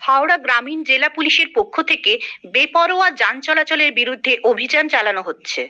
হাওড়া গ্রামীণ জেলা পুলিশের পক্ষ থেকে বেপরোয়া যান চলাচলের বিরুদ্ধে অভিযান চালানো হচ্ছে।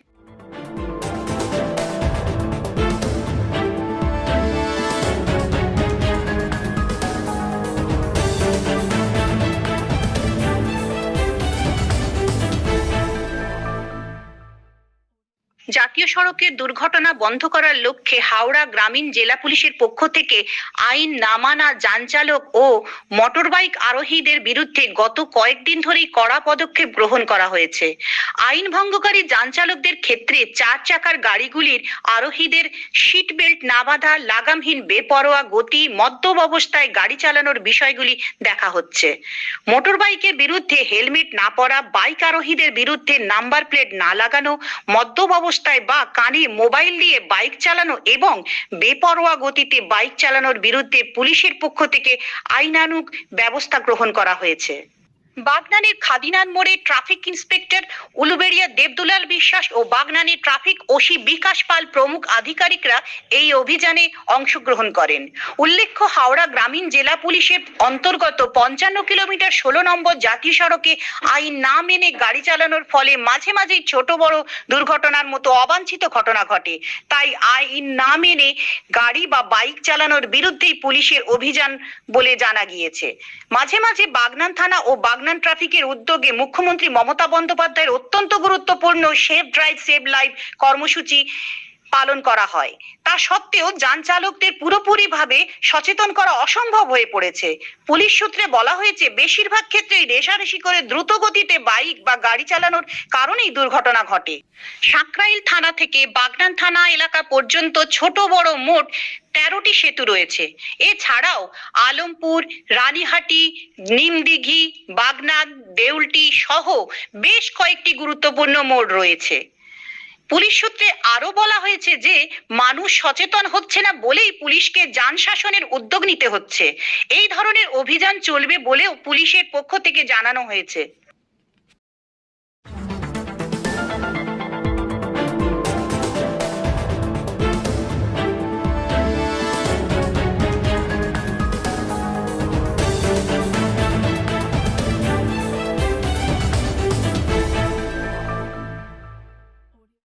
জাতীয় সড়কের দুর্ঘটনা বন্ধ করার লক্ষ্যে হাওড়া গ্রামীণ জেলা পুলিশের পক্ষ থেকে আইন না মানা যান চালক ও মোটরবাইক আরোহীদের বিরুদ্ধে গত কয়েকদিন ধরেই কড়া পদক্ষেপ গ্রহণ করা হয়েছে। আইন ভঙ্গকারী যান চালকদের ক্ষেত্রে চার চাকার গাড়িগুলির আরোহীদের সিট বেল্ট না বাঁধা, লাগামহীন বেপরোয়া গতি, মদ্যপ অবস্থায় গাড়ি চালানোর বিষয়গুলি দেখা হচ্ছে। মোটরবাইকের বিরুদ্ধে হেলমেট না পরা, বাইক আরোহীদের বিরুদ্ধে নাম্বার প্লেট না লাগানো, মদ্যপ অবস্থায় বা কানে মোবাইল দিয়ে বাইক চালানো এবং বেপরোয়া গতিতে বাইক চালানোর বিরুদ্ধে পুলিশের পক্ষ থেকে আইনানুগ ব্যবস্থা গ্রহণ করা হয়েছে। বাগনানের খাদিনান মোড়ে ট্রাফিক ইন্সপেক্টর উলুবেড়িয়া দেবদুলাল বিশ্বাস ও বাগনানের ট্রাফিক ওসি বিকাশ পাল প্রমুখ আধিকারিকরা এই অভিযানে অংশগ্রহণ করেন। উল্লেখ্য, হাওড়া গ্রামীণ জেলা পুলিশের অন্তর্গত পঞ্চান্ন কিলোমিটার ষোলো নম্বর জাতীয় সড়কে আইন না মেনে গাড়ি চালানোর ফলে মাঝে মাঝেই ছোট বড় দুর্ঘটনার মতো অবাঞ্ছিত ঘটনা ঘটে। তাই আইন না মেনে গাড়ি বা বাইক চালানোর বিরুদ্ধেই পুলিশের অভিযান বলে জানা গিয়েছে। মাঝে মাঝে বাগনান থানা ও বাগনান ট্রাফিকের উদ্যোগে মুখ্যমন্ত্রী মমতা বন্দ্যোপাধ্যায়ের অত্যন্ত গুরুত্বপূর্ণ সেভ ড্রাইভ সেভ লাইফ কর্মসূচি পালন করা হয়। তা সত্ত্বেও যান চালকদের পুরোপুরিভাবে সচেতন করা অসম্ভব হয়ে পড়েছে। পুলিশ সূত্রে বলা হয়েছে, বেশিরভাগ ক্ষেত্রেই রেশারেশি করে দ্রুত গতিতে বাইক বা গাড়ি চালানোর কারণেই দুর্ঘটনা ঘটে। সাঁকরাইল থানা থেকে বাগনান থানা এলাকা পর্যন্ত ছোট বড় মোট তেরোটি সেতু রয়েছে। এছাড়াও আলমপুর, রানীহাটি, নিমদিঘি, বাগনান, দেউলটি সহ বেশ কয়েকটি গুরুত্বপূর্ণ মোড় রয়েছে। পুলিশ সূত্রে আরও বলা হয়েছে যে, মানুষ সচেতন হচ্ছে না বলেই পুলিশকে যান শাসনের উদ্যোগ নিতে হচ্ছে। এই ধরনের অভিযান চলবে বলেও পুলিশের পক্ষ থেকে জানানো হয়েছে।